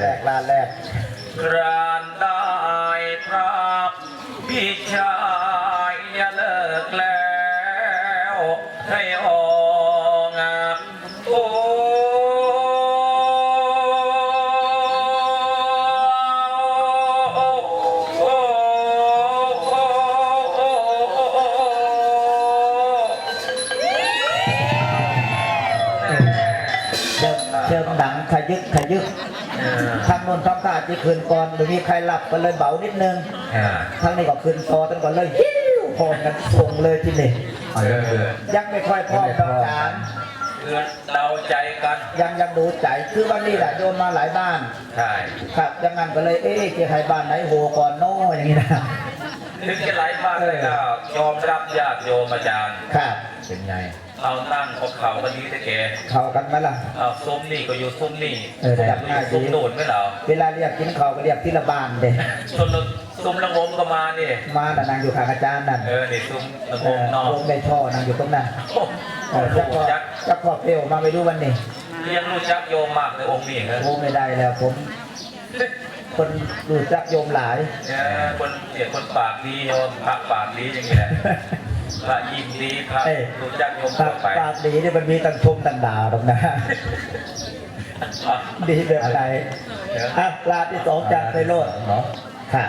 แรกลาแรกกรานได้ครับพี่ชายอย่าเลิกแล้วให้ออกอะโอ้โอ้โอ้โอ้โอ้โอ้เจิมเจิมหนังขยึกขยึกเออทางโน้นทำท่าจะคืนก่อนหรือมีใครหลับก็เลยเบานิดนึงอ่าทางนี้ก็คืนต่อตั้งก่อนเลยฮิ้วพร้อมกันส่งเลยที่นี่เออยังไม่ค่อยพร้อมดอกจานคือเดาใจกันยังยังดูใจคือวันนี้แหละโยมมาหลายบ้าน ใช่ครับยังงั้นก็เลยเอ๊ะจะให้บ้านไหนโหก่อนโน้อย่างนี้นะถึงจะไหลบ้างเลยก็ยอมรับญาติโยมอาจารย์ครับเป็นไง เอาตั้งของเขาวันนี้ได้แกเข้ากันไหมล่ะ เอาซุ้มนี่ก็อยู่ซุ้มนี่เออจับง่ายดี ซุ้มโน่นไม่เหรอเวลาเรียกกินข้าวก็เรียกที่ละบ้านเด็ซุ้มละซุ้มละงมก็มานี่มาน่ะนางอยู่ข้างอาจารย์นั่นเออนี่ซุ้มละเองมอนอกวงในท่อนางอยู่ตรงนั้นโอ้เออจักพอจักจักพอเปรี้ยวมาไปดูวันนี้เรียงรู้จักโยมมากเลยองค์นี้เหรอโอ้ไม่ได้แล้วผม คนรู้จักโยมหลาย เนี่ยคนเนี่ยคนปากดีโยมพระปากดีอย่างเงี้ย พระยิ้มดีพระเอ้ยรู้จักโยมปาทั่กวไปปากดีเนี่ยมันมีตั้งชมตั้งด่าหรอกนะอะดีแบบไหนอะลาที่สองจากไพโรดเนาะค่ะ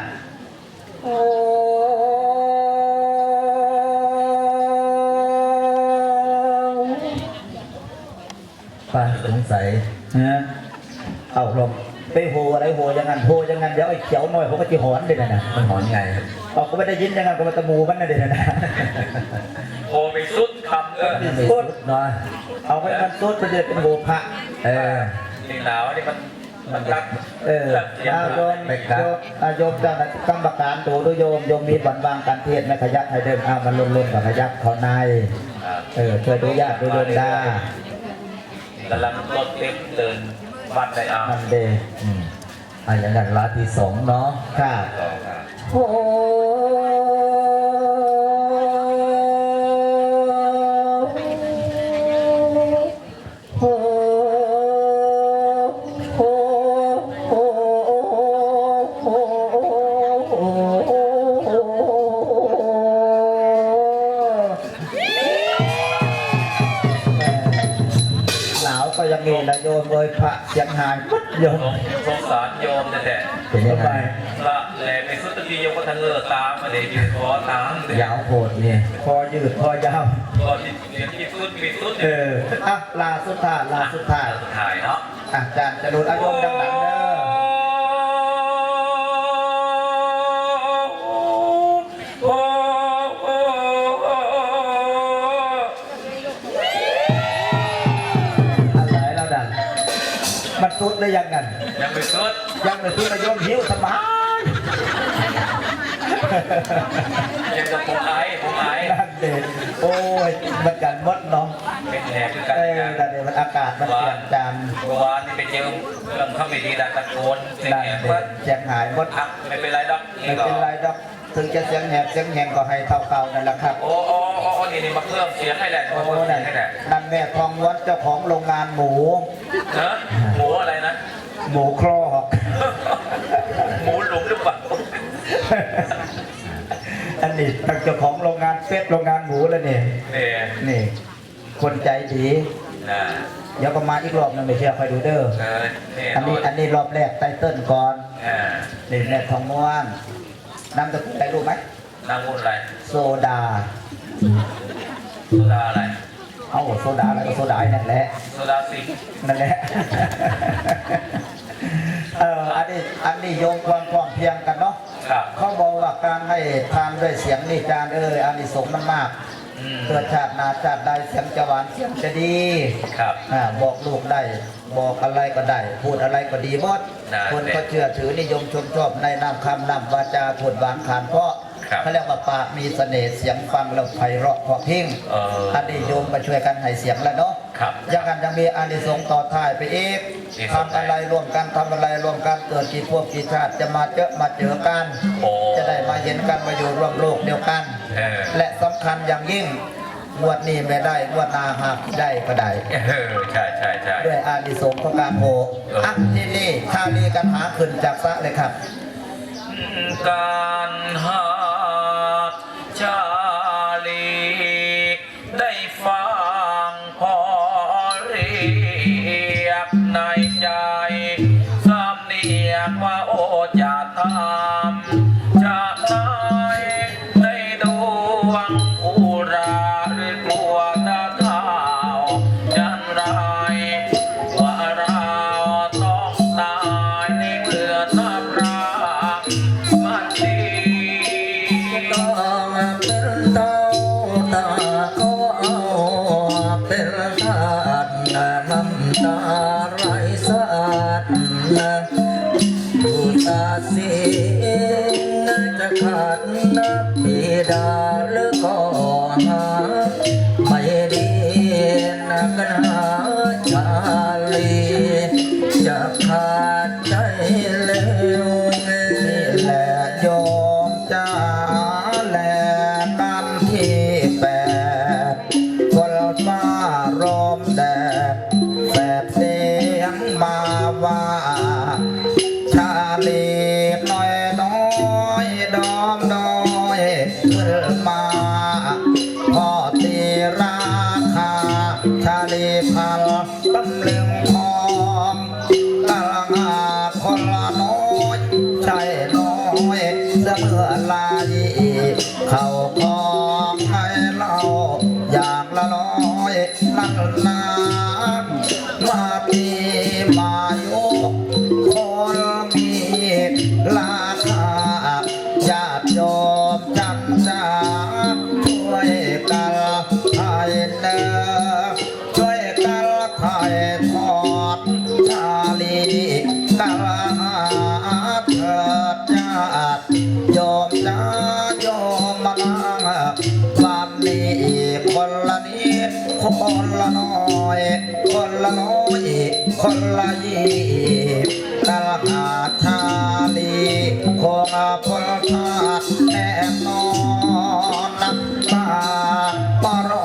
ไปสงสัยนะเอาลมไปโหอะไรโหอยังงั้นโหอยังงั้นเดี๋ยวไอ้เขียวหน่อยผมก็จะหอนเลยนะนะมันหอนไงออกก็ไม่ได้ยินอยังงั้นก็มาตะมูมันนะเดี๋ยวนะ โอ้ไปสุดคำเออไม่สุดเนาะเอาไว้มันสุดมันจะเป็นโหพระเออนี่หนาวนี่มันมันรักเออรักเสียงอาโยมไม่ครับโยมอาโยมเจ้าหน้าที่กรรมการตัวดูโยมโยมมีวันวางการเทศน์ไม่ขยับให้เดินเอามันลุ่นๆกับขยับเขาในเออช่วยดูญาติดูโยมได้กำลังรถเต็มเดินวัดได้เอามันเดอืมอะอย่างนั้นลาที่สองเนาะค่ะต่อครับโอ้ หนาวก็ยังมีนะโยมเลยพระเสียงหายปุ๊บโยมสงสงสารโยมแต่แต่เป็นยังไงละแหลไปสุดทีโยมก็ทะเงอตามมาเดี๋ยวยืนคอตามเดี๋ยวยาวโหดเนี่ยพอยืดพอยาวก็ที่เดี๋ยวที่สุดมีสุดเอออะลาสุดท้ายลาสุดท้ายถ่ายเนาะอาจารย์จะดูอารมณ์ดังหลังเด้อ สุดได้ยังกันยังไม่สุดยังไม่สุดนายโยมหิวสบายยังจะผมไอ้ผมไอ้นั่นเด็โอ้ยมันกันมดเนาะเป็นแหกคือกันเออนั่นเด็มันอากาศมันเปลี่ยนจานเมื่อวานนี่ไปเจอเรื่องเข้าไม่ดีดัตะโกนเสียงนั่นแหบเด็ว่าเสียงหายมดอะไม่เป็นไรดอกไม่เป็นไรดอกถึงจะเสียงแหบเสียงแหงก็ให้เท่าเก่านั่นแหละครับ โอ้ โอ้โอ้นี่นี่มาเพิ่มเสียงให้แหละมาโอ้เพิ่มเสีนั่ยนงให้แหละนั่นแม่ทองล้วนเจ้าของโรงงานหมูเนอะหมูอะไรนะ หมูครอกหมูหลุมหรือเปล่าอันนี้ทางเจ้าของโรงงานเป็ดโรงงานหมูแล้วเนี่ยเนี่ยนี่ คนใจดีนะเดี๋ยวก็มาอีกรอบนึงไม่เชื่อคอยดูเด้อเออเนี่ยอันนี้อันนี้รอบแรกไตเติ้ลก่อนอ่านี่แม่ทองม้วนนำตะกุลอะไรรู้ไหมนางพูดอะไรโซดา โซดาอะไร เอาโซดาอะไรก็โซดาไอ้นั่นแหละ โซดาสิงนั่นแหละ เอออันนี้อันนี้โยงความพร้อมเพรียงกันเนาะ ครับ เขาบอกว่าการให้ทานด้วยเสียงนี่จานเอออันนี้สงส์มันมากอืม เกิดชาติหนาชาติใดเสียงจะหวานเสียงจะดีครับอ่าบอกลูกได้บอกอะไรก็ได้ พูดอะไรก็ดีหมด ได้ คนก็เชื่อถือนิยมชมชอบในนามคำนามวาจาพูดหวานขานเพราะ เขาเรียกว่าปากมีเสน่ห์เสียงฟังเราไพเราะพอพิ้งเอออันนี้โยมมาช่วยกันให้เสียงแล้วเนาะยังกันยังมีอานิสงส์ต่อท้ายไปอีกทำอะไรร่วมกันทำอะไรร่วมกันเกิดกี่พวกกี่ชาติจะมาเจอมาเจอกันจะได้มาเห็นกันมาอยู่ร่วมโลกเดียวกันและสำคัญอย่างยิ่งงวดนี้ไม่ได้งวดหนาหากได้ก็ได้ใช่ใช่ใช่ ด้วยอานิสงส์ของการโพอ่ อะที่นี่ถ้ามีกันหาขึ้นจากพะเลยครับ การหา Oh. าปี para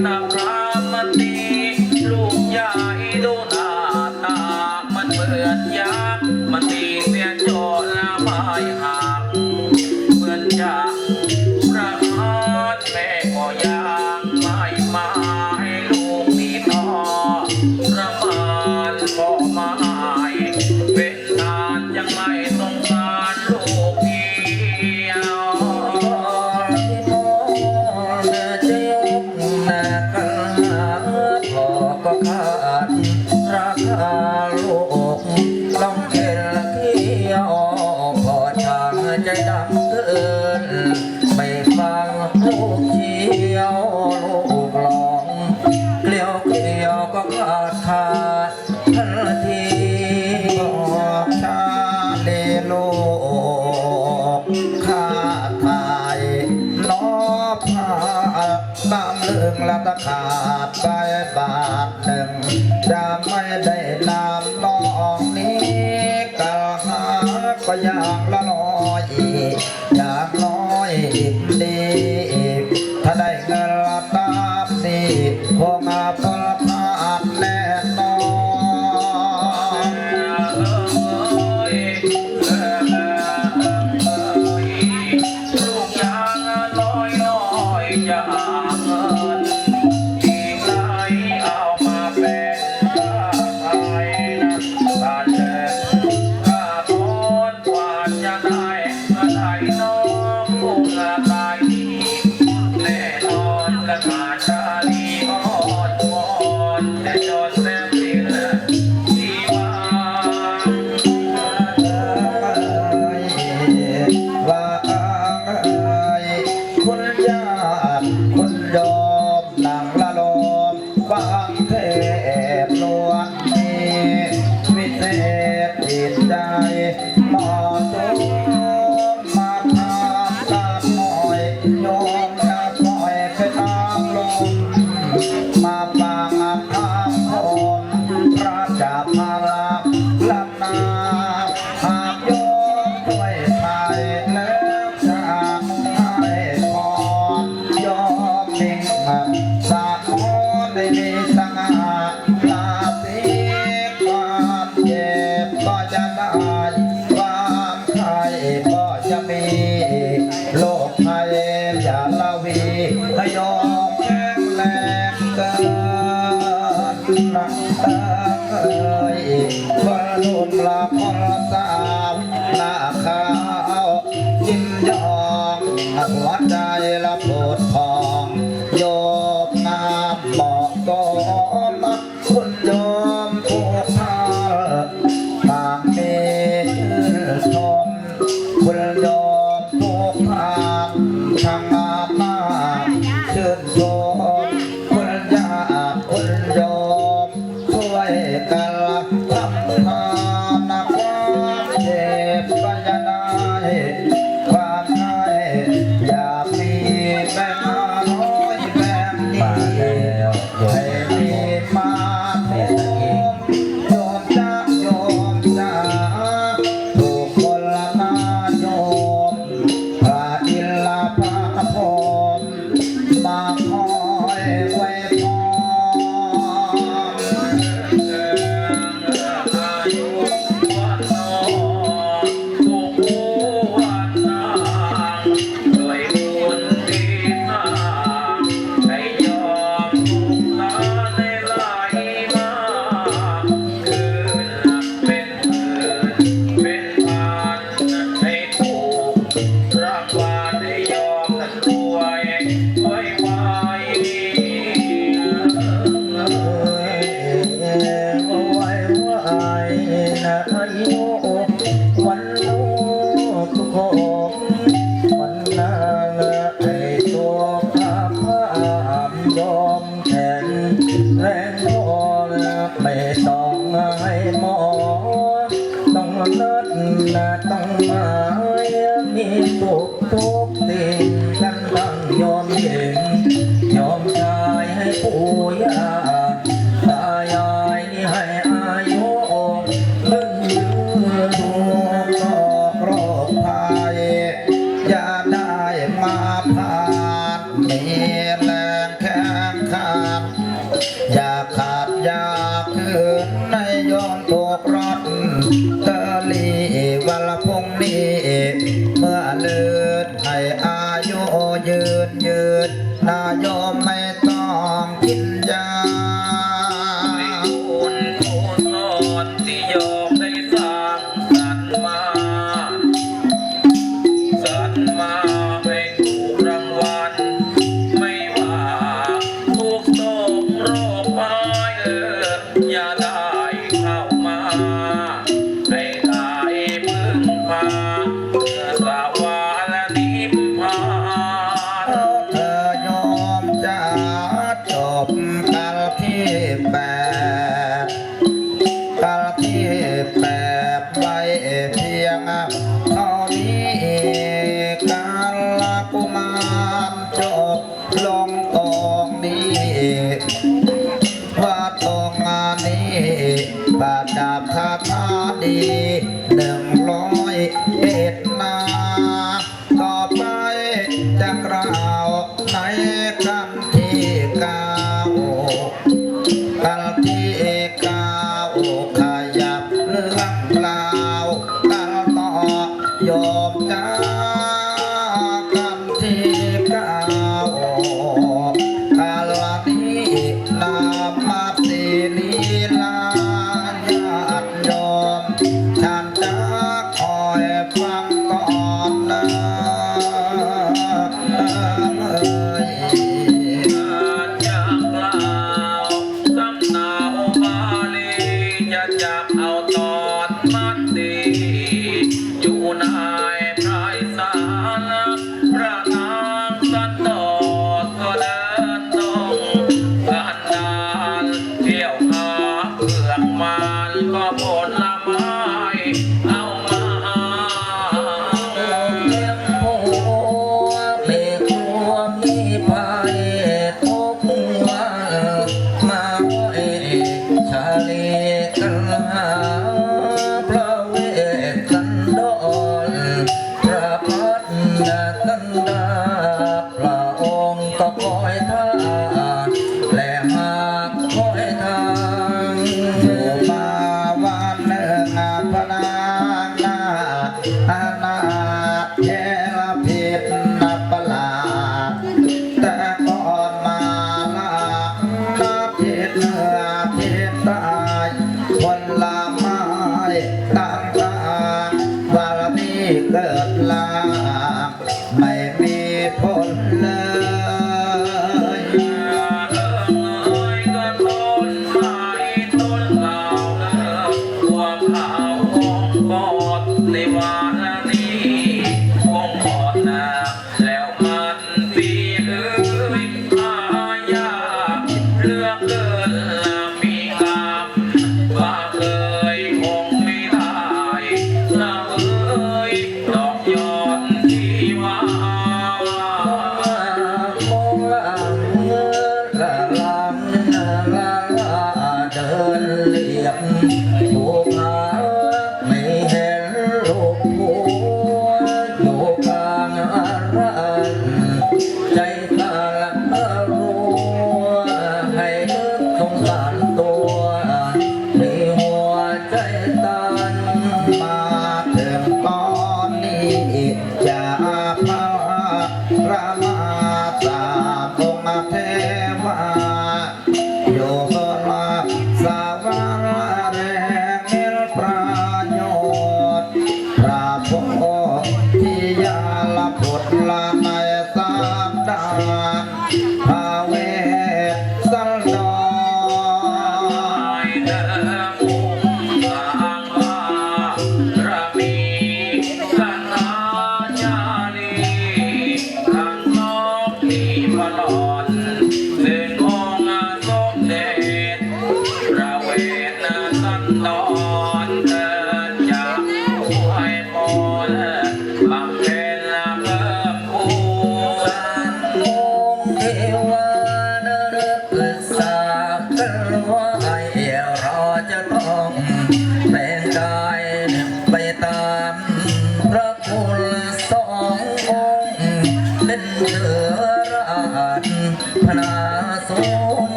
Vietnam. ตื่นไปฟังลูกเชียวลูก มา อนนะเอ้ย na na na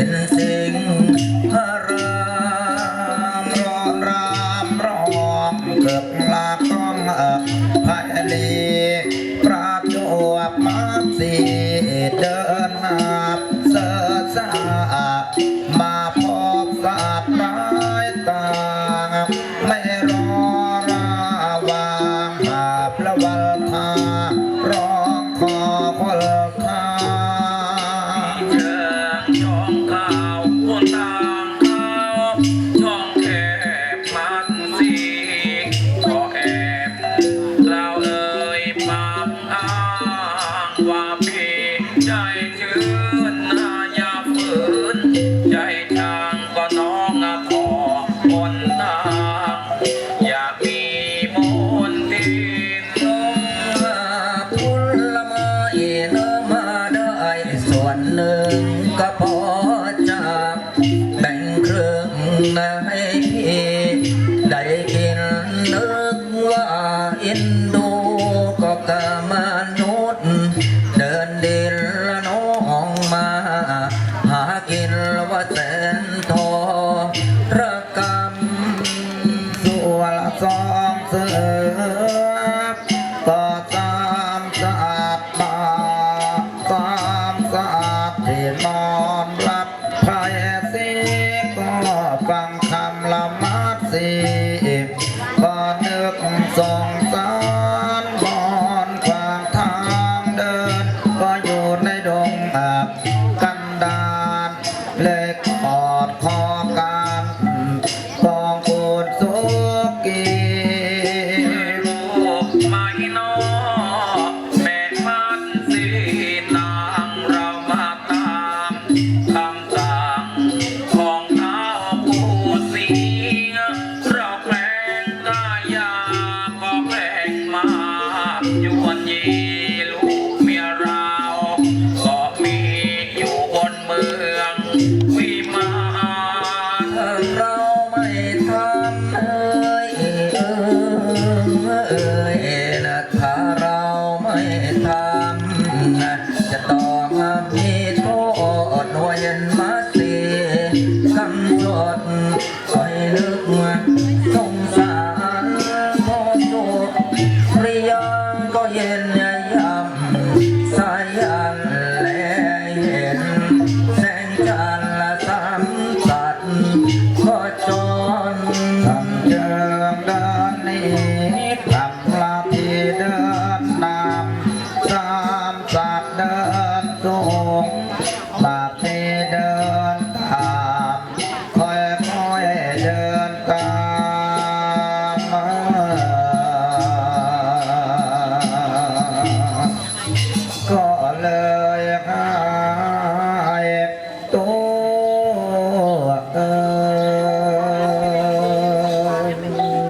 When สร้างเสริ